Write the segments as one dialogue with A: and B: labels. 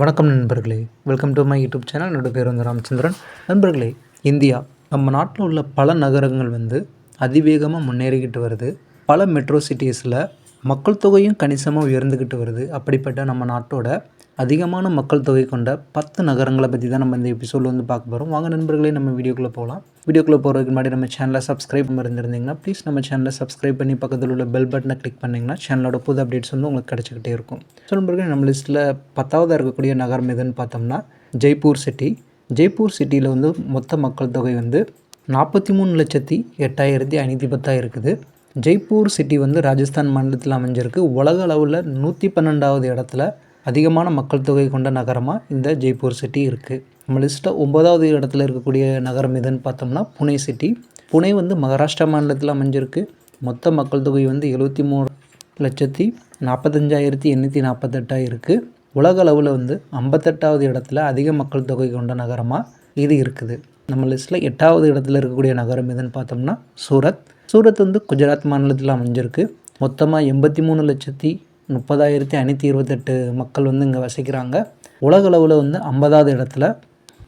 A: வணக்கம் நண்பர்களே. Welcome to my YouTube channel என்னோடய பேர் வந்து ராமச்சந்திரன். நண்பர்களே இந்தியா நம்ம நாட்டில் உள்ள பல நகரங்கள் வந்து அதிவேகமாக முன்னேறிக்கிட்டு வருது. பல மெட்ரோ சிட்டிஸில் மக்கள் தொகையும் கணிசமாக உயர்ந்துக்கிட்டு வருது. அப்படிப்பட்ட நம்ம நாட்டோட அதிகமான மக்கள் தொகை கொண்ட பத்து நகரங்களை பற்றி தான் நம்ம இந்த எபிசோடில் வந்து பார்க்க போகிறோம் வாங்க நண்பர்களே நம்ம வீடியோக்குள்ளே போகலாம் வீடியோக்குள்ளே போகிறதுக்கு முன்னாடி நம்ம சேனலை சப்ஸ்கிரைப் இருந்திருந்தீங்கன்னா ப்ளீஸ் நம்ம சேனலை சப்ஸ்கிரைப் பண்ணி பக்கத்தில் உள்ள பெல் பட்டனை கிளிக் பண்ணிங்கன்னா சேனலோட புது அப்டேட்ஸ் வந்து உங்களுக்கு கிடச்சிக்கிட்டே இருக்கும். ஸோ நண்பர்களே நம்ம லிஸ்ட்டில் பத்தாவதாக இருக்கக்கூடிய நகரம் எதுன்னு பார்த்தோம்னா ஜெய்ப்பூர் சிட்டி ஜெய்ப்பூர் சிட்டியில் வந்து மொத்த மக்கள் தொகை வந்து நாற்பத்தி மூணு லட்சத்தி எட்டாயிரத்தி ஐநூற்றி பத்தாக இருக்குது. ஜெய்ப்பூர் சிட்டி வந்து ராஜஸ்தான் மாநிலத்தில் அமைஞ்சிருக்கு. உலக அளவில் நூற்றி பன்னெண்டாவது இடத்துல அதிகமான மக்கள் தொகை கொண்ட நகரமாக இந்த ஜெய்ப்பூர் சிட்டி இருக்குது நம்ம லிஸ்ட்டில் ஒன்பதாவது இடத்துல இருக்கக்கூடிய நகரம் எதுன்னு பார்த்தோம்னா புனே சிட்டி. புனே வந்து மகாராஷ்டிரா மாநிலத்தில் அமைஞ்சிருக்கு. மொத்த மக்கள் தொகை வந்து எழுபத்தி மூணு லட்சத்தி நாற்பத்தஞ்சாயிரத்தி எண்ணூற்றி நாற்பத்தெட்டாக இருக்குது உலக அளவில் வந்து ஐம்பத்தெட்டாவது இடத்துல அதிக மக்கள் தொகை கொண்ட நகரமாக இது இருக்குது. நம்ம லிஸ்ட்டில் எட்டாவது இடத்துல இருக்கக்கூடிய நகரம் எதுன்னு பார்த்தோம்னா சூரத். சூரத் வந்து குஜராத் மாநிலத்தில் அமைஞ்சிருக்கு. மொத்தமாக எண்பத்தி மூணு லட்சத்தி முப்பதாயிரத்தி ஐநூற்றி இருபத்தெட்டு மக்கள் வந்து இங்கே வசிக்கிறாங்க. உலகளவில் வந்து ஐம்பதாவது இடத்துல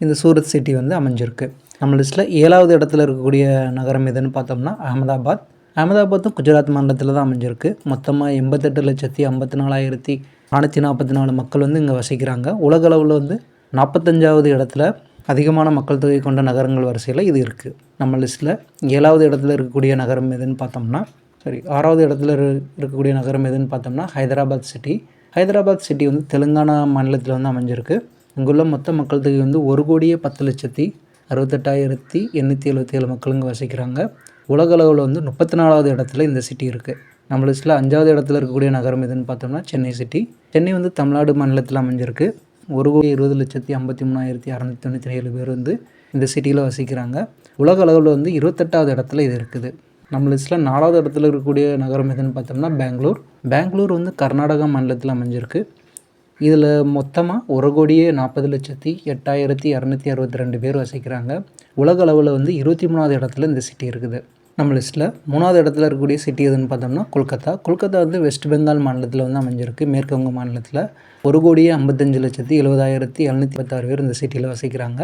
A: இந்த சூரத் சிட்டி வந்து அமைஞ்சிருக்கு. நம்ம லிஸ்ட்டில் ஏழாவது இடத்துல இருக்கக்கூடிய நகரம் எதுன்னு பார்த்தோம்னா அகமதாபாத். அகமதாபாத்தும் குஜராத் மாநிலத்தில் தான் அமைஞ்சிருக்கு. மொத்தமாக எண்பத்தெட்டு லட்சத்தி ஐம்பத்தி நாலாயிரத்தி நானூற்றி நாற்பத்தி நாலு மக்கள் வந்து இங்கே வசிக்கிறாங்க. உலகளவில் வந்து நாற்பத்தஞ்சாவது இடத்துல அதிகமான மக்கள் தொகை கொண்ட நகரங்கள் வரிசையில் இது இருக்குது நம்ம லிஸ்ட்டில் ஏழாவது இடத்துல இருக்கக்கூடிய நகரம் எதுன்னு பார்த்தோம்னா சரி ஆறாவது இடத்துல இருக்கக்கூடிய நகரம் எதுன்னு பார்த்தோம்னா ஹைதராபாத் சிட்டி. ஹைதராபாத் சிட்டி வந்து தெலுங்கானா மாநிலத்தில் வந்து அமைஞ்சிருக்கு. இங்குள்ள மொத்த மக்கள் தொகை வந்து ஒரு கோடியே பத்து லட்சத்தி அறுபத்தெட்டாயிரத்தி எண்ணூற்றி எழுபத்தி ஏழு மக்களுங்க வசிக்கிறாங்க. உலக அளவில் வந்து முப்பத்தி நாலாவது இடத்துல இந்த சிட்டி இருக்குது நம்ம லிஸ்ட்டில் அஞ்சாவது இடத்துல இருக்கக்கூடிய நகரம் எதுன்னு பார்த்தோம்னா சென்னை சிட்டி. சென்னை வந்து தமிழ்நாடு மாநிலத்தில் அமைஞ்சிருக்கு. ஒரு கோடி இருபது லட்சத்தி ஐம்பத்தி மூணாயிரத்தி அறநூற்றி தொண்ணூற்றி ஏழு பேர் வந்து இந்த சிட்டியில் வசிக்கிறாங்க. உலக அளவில் வந்து இருபத்தெட்டாவது இடத்துல இது இருக்குது. நம்ம லிஸ்ட்டில் நாலாவது இடத்துல இருக்கக்கூடிய நகரம் எதுன்னு பார்த்தோம்னா பெங்களூர். பெங்களூர் வந்து கர்நாடகா மாநிலத்தில் அமைஞ்சிருக்கு. இதில் மொத்தமாக ஒரு கோடியே நாற்பது லட்சத்தி எட்டாயிரத்தி இரநூத்தி அறுபத்தி ரெண்டு பேர் வசிக்கிறாங்க. உலக அளவில் வந்து இருபத்தி மூணாவது இடத்துல இந்த சிட்டி இருக்குது. நம்ம லிஸ்ட்டில் மூணாவது இடத்துல இருக்கக்கூடிய சிட்டி எதுன்னு பார்த்தோம்னா கொல்கத்தா. கொல்கத்தா வந்து வெஸ்ட் பெங்கால் மாநிலத்தில் வந்து அமைஞ்சிருக்கு. மேற்குவங்க மாநிலத்தில் ஒரு கோடியே ஐம்பத்தஞ்சு லட்சத்தி எழுபதாயிரத்தி எழுநூற்றி பத்தாறு பேர் இந்த சிட்டியில் வசிக்கிறாங்க.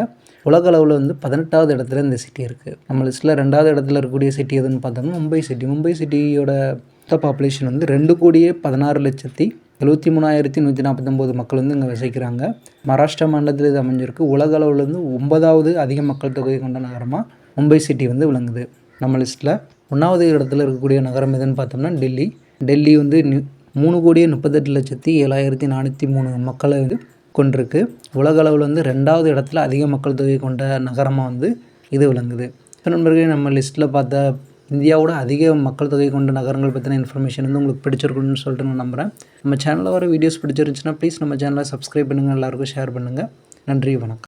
A: உலக அளவில் வந்து பதினெட்டாவது இடத்துல இந்த சிட்டி இருக்குது நம்ம லிஸ்ட்டில் ரெண்டாவது இடத்துல இருக்கக்கூடிய சிட்டி எதுன்னு பார்த்தோம்னா மும்பை சிட்டி மும்பை சிட்டியோட மொத்த பாப்புலேஷன் வந்து ரெண்டு கோடியே பதினாறு லட்சத்தி எழுபத்தி மூணாயிரத்தி நூற்றி நாற்பத்தொம்போது மக்கள் வந்து இங்கே வசிக்கிறாங்க. மகாராஷ்டிரா மாநிலத்தில் இது அமைஞ்சிருக்கு. உலக அளவில் வந்து ஒன்பதாவது அதிக மக்கள் தொகை கொண்ட நகரமாக மும்பை சிட்டி வந்து விளங்குது. நம்ம லிஸ்ட்டில் ஒன்றாவது இடத்துல இருக்கக்கூடிய நகரம் எதுன்னு பார்த்தோம்னா டெல்லி. டெல்லி வந்து மூணு கோடியே முப்பத்தெட்டு லட்சத்தி ஏழாயிரத்தி நானூற்றி மூணு மக்களை வந்து கொண்டிருக்கு. உலக அளவில் வந்து ரெண்டாவது இடத்துல அதிக மக்கள் தொகை கொண்ட நகரமாக வந்து இது விளங்குது. ஸோ நண்பர்களே நம்ம லிஸ்ட்டில் பார்த்த இந்தியாவோட அதிக மக்கள் தொகை கொண்ட நகரங்கள் பற்றின இன்ஃபர்மேஷன் வந்து உங்களுக்கு பிடிச்சிருக்குன்னு சொல்லிட்டு நான் நம்புகிறேன் நம்ம சேனலில் வர வீடியோஸ் பிடிச்சிருந்துச்சுன்னா ப்ளீஸ் நம்ம சேனலை சப்ஸ்கிரைப் பண்ணுங்கள் எல்லாருக்கும் ஷேர் பண்ணுங்கள் நன்றி வணக்கம்.